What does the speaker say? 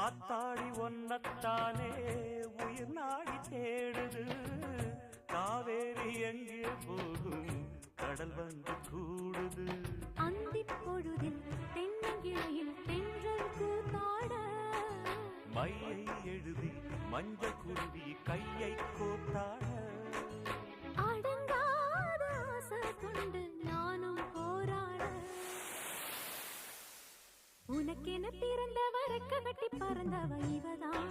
ஆத்தாடி ஒன்னத்தானே உயிர் நாடி தேடுது. காவேரி எங்கே போகும்? கடல் வந்து கூடுது. அந்திப் பொழுதில் தென்னங்கிளையில் தென்றல் கூத்தாட. மையை எழுதி மஞ்சள் குருவி கையை கோத்தாட. உனக்கென பிறந்த வர கட்டி பறந்தவ இவதான்